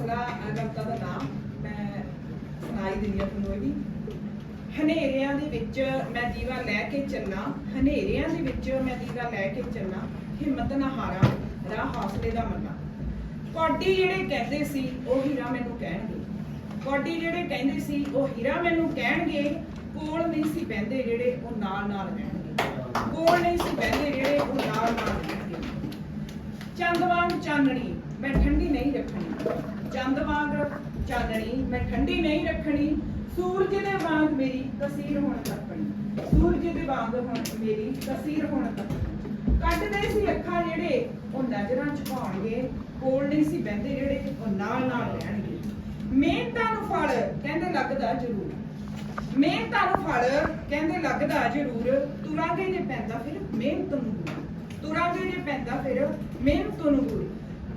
ਹੌਸਲਾ ਕਵਿਤਾ ਦਾ ਨਾਮ ਮੈਂ ਸੁਣਾਈ ਦਿੰਦੀ ਹਾਂ ਤੁਹਾਨੂੰ ਇਹ ਵੀ ਹਨੇਰਿਆਂ ਦੇ ਵਿੱਚ ਮੈਂ ਦੀਵਾ ਲੈ ਕੇ ਚੱਲਾਂ, ਹਨੇਰਿਆਂ ਦੇ ਵਿੱਚ ਮੈਂ ਦੀਵਾ ਲੈ ਕੇ ਚੱਲਾਂ, ਹਿੰਮਤ ਨਾ ਹਾਰਾਂ, ਰਾਹ ਹੌਸਲੇ ਦਾ ਮੰਨਾ ਕੌਡੀ ਜਿਹੜੇ ਕਹਿੰਦੇ ਸੀ, ਉਹ ਹੀਰਾ ਮੈਨੂੰ ਕਹਿਣਗੇ। ਕੌਡੀ ਜਿਹੜੇ ਕਹਿੰਦੇ ਸੀ, ਉਹ ਹੀਰਾ ਮੈਨੂੰ ਕਹਿਣਗੇ। ਕੋਲ ਨਹੀਂ ਸੀ ਬਹਿੰਦੇ ਜਿਹੜੇ, ਉਹ ਨਾਲ ਨਾਲ ਰਹਿਣਗੇ ਕੋਲ ਨਹੀਂ ਸੀ ਬਹਿੰਦੇ ਜਿਹੜੇ, ਉਹ ਨਾਲ ਨਾਲ ਰਹਿਣਗੇ ਚੰਦ ਵਾਂਗ ਚਾਨਣੀ ਬੈਠਣ ਨਹੀਂ ਰੱਖਣੀ। ਚੰਦ ਵਾਂਗ ਚਾਨਣੀ, ਮੈਂ ਠੰਡੀ ਨਹੀਂ ਰੱਖਣੀ। ਸੂਰਜ ਦੇ ਵਾਂਗ ਮੇਰੀ ਤਸਵੀਰ ਹੋਣ ਤੱਕਣੀ। ਸੂਰਜ ਦੇ ਵਾਂਗ ਹੁਣ ਮੇਰੀ ਤਸਵੀਰ ਹੋਣ ਤੱਕਣੀ। ਕੱਢਦੇ ਸੀ ਅੱਖਾਂ ਜਿਹੜੇ, ਉਹ ਨਜ਼ਰਾਂ ਝੁਕਾਉਣਗੇ ਕੋਲ ਨਹੀਂ ਸੀ ਬਹਿੰਦੇ ਜਿਹੜੇ, ਉਹ ਨਾਲ ਨਾਲ ਰਹਿਣਗੇ। ਮਿਹਨਤਾਂ ਨੂੰ ਫਲ ਕਹਿੰਦੇ ਲੱਗਦਾ ਜ਼ਰੂਰ। ਮਿਹਨਤਾਂ ਨੂੰ ਫਲ ਕਹਿੰਦੇ ਲੱਗਦਾ ਜ਼ਰੂਰ। ਤੁਰਾਂਗੇ ਜੇ ਪੈਂਦਾ ਫਿਰ ਮਿਹਨਤ ਨੂੰ ਗੁਰੂ ਤੁਰਾਂਗੇ ਜੇ ਪੈਂਦਾ ਫਿਰ ਮਿਹਨਤ ਨੂੰ ਗੁਰੂ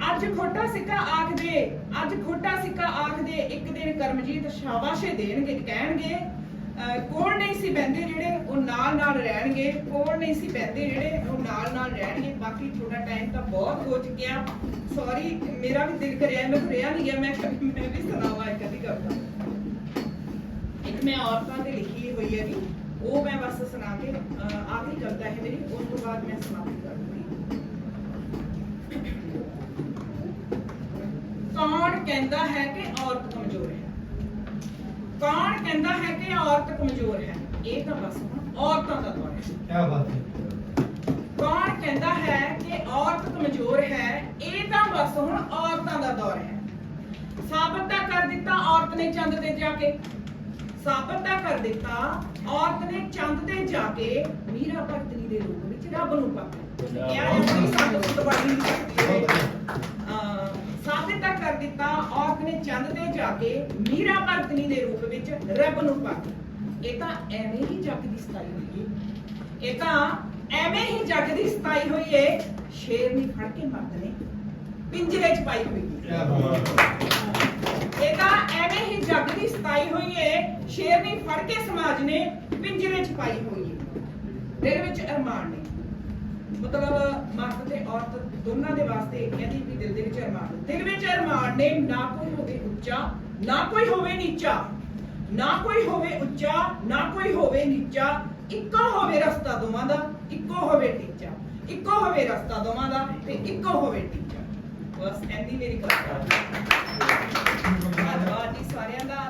ਅੱਜ ਖੋਟਾ ਸਿੱਕਾ ਆਖਦੇ ਅੱਜ ਖੋਟਾ ਸਿੱਕਾ ਆਖਦੇ ਇੱਕ ਦਿਨ ਕਰਮਜੀਤ ਸ਼ਾਬਾਸ਼ੇ ਦੇਣਗੇ ਕਹਿਣਗੇ ਕੋਲ ਨਹੀਂ ਸੀ ਬਹਿੰਦੇ ਜਿਹੜੇ ਉਹ ਨਾਲ ਨਾਲ ਰਹਿਣਗੇ ਕੋਲ ਨਹੀਂ ਸੀ ਬਹਿੰਦੇ ਜਿਹੜੇ ਉਹ ਨਾਲ ਨਾਲ ਰਹਿਣਗੇ ਬਾਕੀ ਥੋੜਾ ਟਾਈਮ ਤਾਂ ਬਹੁਤ ਹੋ ਚੁੱਕਿਆ। ਸੌਰੀ ਮੇਰਾ ਵੀ ਦਿਲ ਕਰਿਆ ਮੈਂ ਰਿਹਾ ਨਹੀਂ ਗਿਆ ਮੈਂ ਮੈਂ ਵੀ ਸੁਣਾਵਾਂ ਇੱਕ ਅੱਧੀ ਕਵਿਤਾ ਇੱਕ ਮੈਂ ਔਰਤਾਂ ਤੇ ਲਿਖੀ ਹੋਈ ਹੈ ਵੀ ਉਹ ਮੈਂ ਬਸ ਸੁਣਾ ਕੇ ਅਹ, ਆਖਰੀ ਕਵਿਤਾ ਹੈ ਮੇਰੀ ਉਸ ਤੋਂ ਬਾਅਦ ਮੈਂ ਸਮਾਪਤ ਕਰ ਦੂੰਗੀ ਕੌਣ ਕਹਿੰਦਾ ਹੈ ਕਿ ਔਰਤ ਕਮਜ਼ੋਰ ਹੈ। ਕੌਣ ਕਹਿੰਦਾ ਹੈ ਕਿ ਔਰਤ ਕਮਜ਼ੋਰ ਹੈ? ਇਹ ਤਾਂ ਬਸ ਔਰਤਾਂ ਦਾ ਦੌਰ ਹੈ। ਕੀ ਬਾਤ ਹੈ। ਕੌਣ ਕਹਿੰਦਾ ਹੈ ਕਿ ਔਰਤ ਕਮਜ਼ੋਰ ਹੈ? ਇਹ ਤਾਂ ਬਸ ਹੁਣ ਔਰਤਾਂ ਦਾ ਦੌਰ ਹੈ। ਸਾਬਤ ਤਾਂ ਕਰ ਦਿੱਤਾ ਔਰਤ ਨੇ ਚੰਦ ਤੇ ਜਾ ਕੇ। ਸਾਬਤ ਤਾਂ ਕਰ ਦਿੱਤਾ ਔਰਤ ਨੇ ਚੰਦ ਤੇ ਜਾ ਕੇ ਮੀਰਾ ਭਗਤਨੀ ਦੇ ਰੂਪ ਵਿੱਚ ਰੱਬ ਨੂੰ ਪਾਇਆ ਕਿਹਾ ਹੈ? ਕਿ ਹੈ ਸਿੱਧਾ ਕਰ ਦਿੱਤਾ ਔਰਤ ਨੇ ਚੰਦ ਤੇ ਜਾ ਕੇ ਮੀਰਾ ਭਗਤਨੀ ਦੇ ਰੂਪ ਵਿੱਚ ਰੱਬ ਨੂੰ ਭਗਤ ਇਹ ਤਾਂ ਐਵੇਂ ਹੀ ਜੱਗ ਦੀ ਸਤਾਈ ਹੋਈ ਏ। ਇਹ ਤਾਂ ਐਵੇਂ ਹੀ ਜੱਗ ਦੀ ਸਤਾਈ ਹੋਈ ਏ ਸ਼ੇਰ ਨਹੀਂ ਫੜ ਕੇ ਮਰਦ ਨੇ ਪਿੰਜਰੇ 'ਚ ਪਾਈ ਹੋਈ ਏ। ਇਹ ਤਾਂ ਐਵੇਂ ਹੀ ਜੱਗ ਦੀ ਸਤਾਈ ਹੋਈ ਏ ਸ਼ੇਰ ਨਹੀਂ ਫੜ ਕੇ ਸਮਾਜ ਨੇ ਪਿੰਜਰੇ 'ਚ ਪਾਈ ਹੋਈ ਏ। ਦਿਲ ਵਿੱਚ ਅਰਮਾਨ ਨੇ। ਮਤਲਬ, ਮਰਦ ਤੇ ਔਰਤ ਦੋਨਾਂ ਦੇ ਵਾਸਤੇ ਕਹਿੰਦੀ ਵੀ ਦਿਲ ਦੇ ਵਿੱਚ ਅਰਮਾਨ ਦਿਲ ਵਿੱਚ ਅਰਮਾਨ ਨੇ ਨਾ ਕੋਈ ਹੋਵੇ ਉੱਚਾ, ਨਾ ਕੋਈ ਹੋਵੇ ਨੀਚਾ। ਨਾ ਕੋਈ ਹੋਵੇ ਉੱਚਾ, ਨਾ ਕੋਈ ਹੋਵੇ ਨੀਚਾ। ਇੱਕੋ ਹੋਵੇ ਰਸਤਾ ਦੋਵਾਂ ਦਾ, ਇੱਕੋ ਹੋਵੇ ਟੀਚਾ। ਇੱਕੋ ਹੋਵੇ ਰਸਤਾ ਦੋਵਾਂ ਦਾ ਤੇ ਇੱਕੋ ਹੋਵੇ ਟੀਚਾ। ਬਸ ਐਂਦੀ ਮੇਰੀ ਕਵਿਤਾ